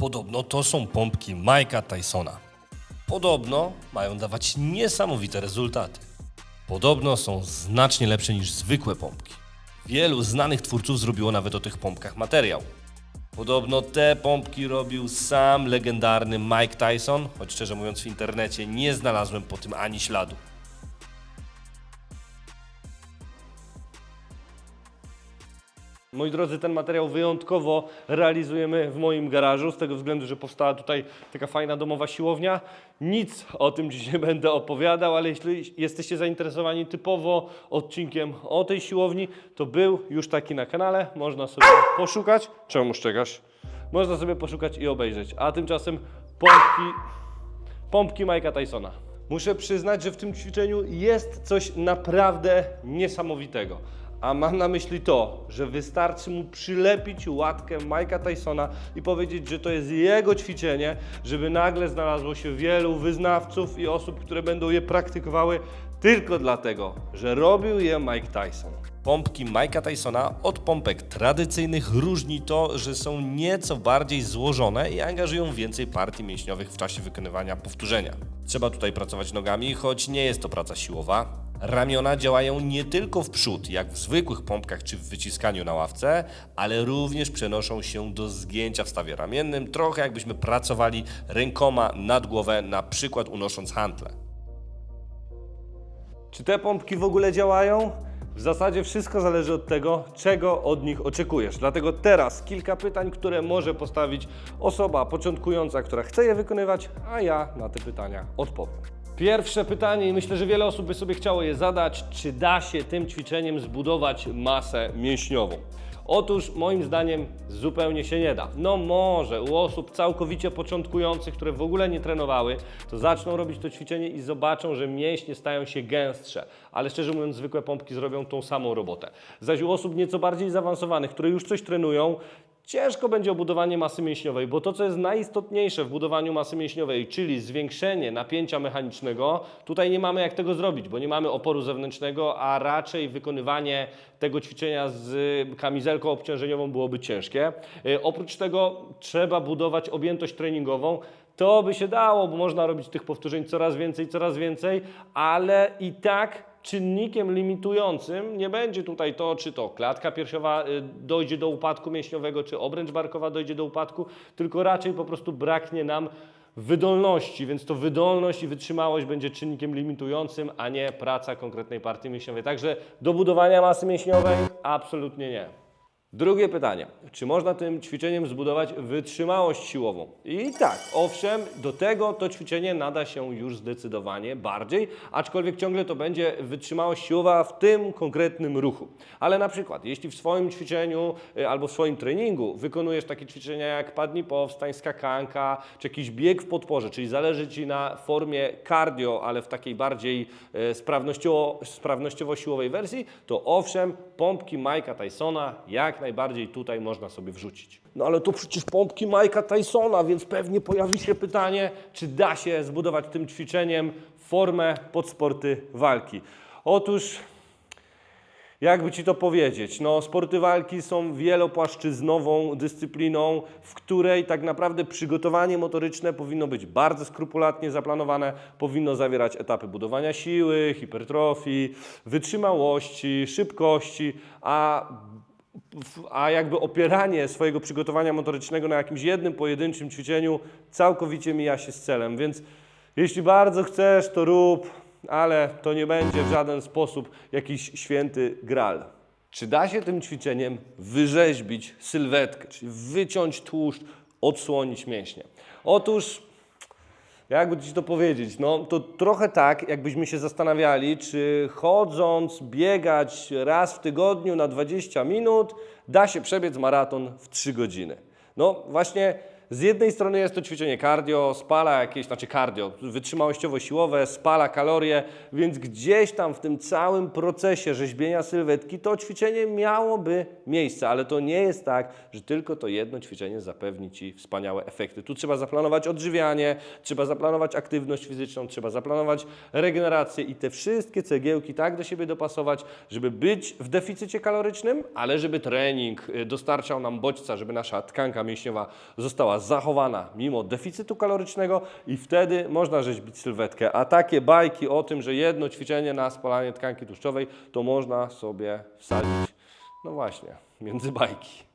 Podobno to są pompki Mike'a Tysona. Podobno mają dawać niesamowite rezultaty. Podobno są znacznie lepsze niż zwykłe pompki. Wielu znanych twórców zrobiło nawet o tych pompkach materiał. Podobno te pompki robił sam legendarny Mike Tyson, choć szczerze mówiąc w internecie nie znalazłem po tym ani śladu. Moi drodzy, ten materiał wyjątkowo realizujemy w moim garażu, z tego względu, że powstała tutaj taka fajna domowa siłownia. Nic o tym dziś nie będę opowiadał, ale jeśli jesteście zainteresowani typowo odcinkiem o tej siłowni, to był już taki na kanale, można sobie poszukać. Czemu szczekasz? Można sobie poszukać i obejrzeć. A tymczasem pompki pompki Mike'a Tysona. Muszę przyznać, że w tym ćwiczeniu jest coś naprawdę niesamowitego. A mam na myśli to, że wystarczy mu przylepić łatkę Mike'a Tysona i powiedzieć, że to jest jego ćwiczenie, żeby nagle znalazło się wielu wyznawców i osób, które będą je praktykowały tylko dlatego, że robił je Mike Tyson. Pompki Mike'a Tysona od pompek tradycyjnych różni to, że są nieco bardziej złożone i angażują więcej partii mięśniowych w czasie wykonywania powtórzenia. Trzeba tutaj pracować nogami, choć nie jest to praca siłowa. Ramiona działają nie tylko w przód, jak w zwykłych pompkach czy w wyciskaniu na ławce, ale również przenoszą się do zgięcia w stawie ramiennym, trochę jakbyśmy pracowali rękoma nad głowę, na przykład unosząc hantle. Czy te pompki w ogóle działają? W zasadzie wszystko zależy od tego, czego od nich oczekujesz. Dlatego teraz kilka pytań, które może postawić osoba początkująca, która chce je wykonywać, a ja na te pytania odpowiem. Pierwsze pytanie, i myślę, że wiele osób by sobie chciało je zadać, czy da się tym ćwiczeniem zbudować masę mięśniową? Otóż moim zdaniem zupełnie się nie da. No może u osób całkowicie początkujących, które w ogóle nie trenowały, to zaczną robić to ćwiczenie i zobaczą, że mięśnie stają się gęstsze. Ale szczerze mówiąc, zwykłe pompki zrobią tą samą robotę. Zaś u osób nieco bardziej zaawansowanych, które już coś trenują, Ciężko będzie o budowanie masy mięśniowej, bo to, co jest najistotniejsze w budowaniu masy mięśniowej, czyli zwiększenie napięcia mechanicznego, tutaj nie mamy jak tego zrobić, bo nie mamy oporu zewnętrznego, a raczej wykonywanie tego ćwiczenia z kamizelką obciążeniową byłoby ciężkie. E, Oprócz tego trzeba budować objętość treningową. To by się dało, bo można robić tych powtórzeń coraz więcej, coraz więcej, ale i tak czynnikiem limitującym nie będzie tutaj to, czy to klatka piersiowa y, dojdzie do upadku mięśniowego, czy obręcz barkowa dojdzie do upadku, tylko raczej po prostu braknie nam wydolności, więc to wydolność i wytrzymałość będzie czynnikiem limitującym, a nie praca konkretnej partii mięśniowej. Także do budowania masy mięśniowej absolutnie nie. Drugie pytanie. Czy można tym ćwiczeniem zbudować wytrzymałość siłową? I tak, owszem, do tego to ćwiczenie nada się już zdecydowanie bardziej, aczkolwiek ciągle to będzie wytrzymałość siłowa w tym konkretnym ruchu. Ale na przykład, jeśli w swoim ćwiczeniu y, albo w swoim treningu wykonujesz takie ćwiczenia jak padnij powstań, skakanka, czy jakiś bieg w podporze, czyli zależy Ci na formie cardio, ale w takiej bardziej sprawnościowo, sprawnościowo-siłowej wersji, to owszem, pompki Mike'a Tysona jak najbardziej tutaj można sobie wrzucić. No ale to przecież pompki Mike'a Tysona, więc pewnie pojawi się pytanie, czy da się zbudować tym ćwiczeniem formę pod sporty walki. Otóż jakby ci to powiedzieć? No, sporty walki są wielopłaszczyznową dyscypliną, w której tak naprawdę przygotowanie motoryczne powinno być bardzo skrupulatnie zaplanowane, powinno zawierać etapy budowania siły, hipertrofii, wytrzymałości, szybkości, a a jakby opieranie swojego przygotowania motorycznego na jakimś jednym pojedynczym ćwiczeniu całkowicie mija się z celem. Więc jeśli bardzo chcesz, to rób, ale to nie będzie w żaden sposób jakiś święty gral. Czy da się tym ćwiczeniem wyrzeźbić sylwetkę, czyli wyciąć tłuszcz, odsłonić mięśnie? Otóż jakby ci to powiedzieć, no to trochę tak, jakbyśmy się zastanawiali, czy chodząc, biegać raz w tygodniu na 20 minut, da się przebiec maraton w 3 godziny. No właśnie, z jednej strony jest to ćwiczenie cardio, spala jakieś, znaczy cardio, wytrzymałościowo-siłowe, spala kalorie, więc gdzieś tam w tym całym procesie rzeźbienia sylwetki to ćwiczenie miałoby miejsce, ale to nie jest tak, że tylko to jedno ćwiczenie zapewni Ci wspaniałe efekty. Tu trzeba zaplanować odżywianie, trzeba zaplanować aktywność fizyczną, trzeba zaplanować regenerację i te wszystkie cegiełki tak do siebie dopasować, żeby być w deficycie kalorycznym, ale żeby trening y, dostarczał nam bodźca, żeby nasza tkanka mięśniowa została zachowana mimo deficytu kalorycznego i wtedy można rzeźbić sylwetkę. A takie bajki o tym, że jedno ćwiczenie na spalanie tkanki tłuszczowej, to można sobie wsadzić, no właśnie, między bajki.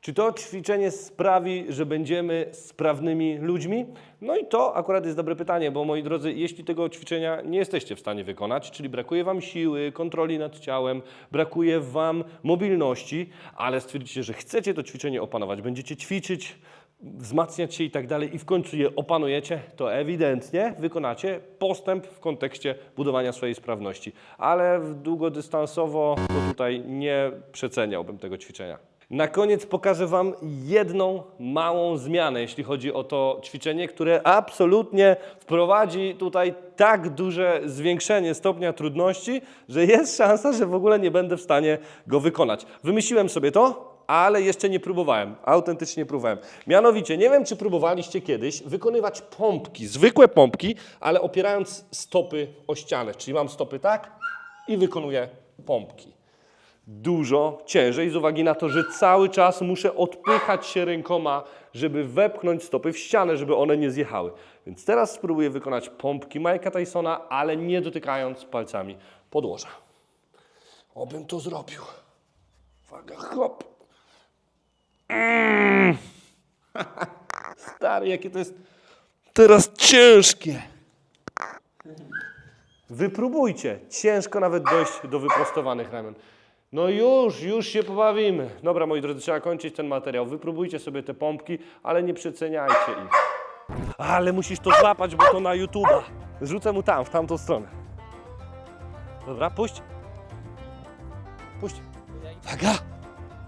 Czy to ćwiczenie sprawi, że będziemy sprawnymi ludźmi? No i to akurat jest dobre pytanie, bo moi drodzy, jeśli tego ćwiczenia nie jesteście w stanie wykonać, czyli brakuje Wam siły, kontroli nad ciałem, brakuje Wam mobilności, ale stwierdzicie, że chcecie to ćwiczenie opanować, będziecie ćwiczyć, wzmacniać się i tak dalej i w końcu je opanujecie, to ewidentnie wykonacie postęp w kontekście budowania swojej sprawności. Ale długodystansowo to tutaj nie przeceniałbym tego ćwiczenia. Na koniec pokażę Wam jedną małą zmianę, jeśli chodzi o to ćwiczenie, które absolutnie wprowadzi tutaj tak duże zwiększenie stopnia trudności, że jest szansa, że w ogóle nie będę w stanie go wykonać. Wymyśliłem sobie to, ale jeszcze nie próbowałem. Autentycznie próbowałem. Mianowicie, nie wiem, czy próbowaliście kiedyś wykonywać pompki, zwykłe pompki, ale opierając stopy o ścianę. Czyli mam stopy tak i wykonuję pompki dużo ciężej z uwagi na to, że cały czas muszę odpychać się rękoma, żeby wepchnąć stopy w ścianę, żeby one nie zjechały. Więc teraz spróbuję wykonać pompki Mike'a Tysona, ale nie dotykając palcami podłoża. Obym to zrobił. Uwaga, hop. Stary, jakie to jest teraz ciężkie. Wypróbujcie. Ciężko nawet dojść do wyprostowanych ramion. No już, już się pobawimy. Dobra, moi drodzy, trzeba kończyć ten materiał. Wypróbujcie sobie te pompki, ale nie przeceniajcie ich. Ale musisz to złapać, bo to na YouTube'a. Rzucę mu tam, w tamtą stronę. Dobra, puść. Puść. Uwaga!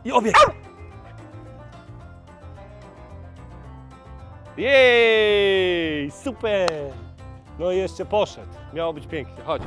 I obieg! Jej! Super! No i jeszcze poszedł. Miało być pięknie. Chodź.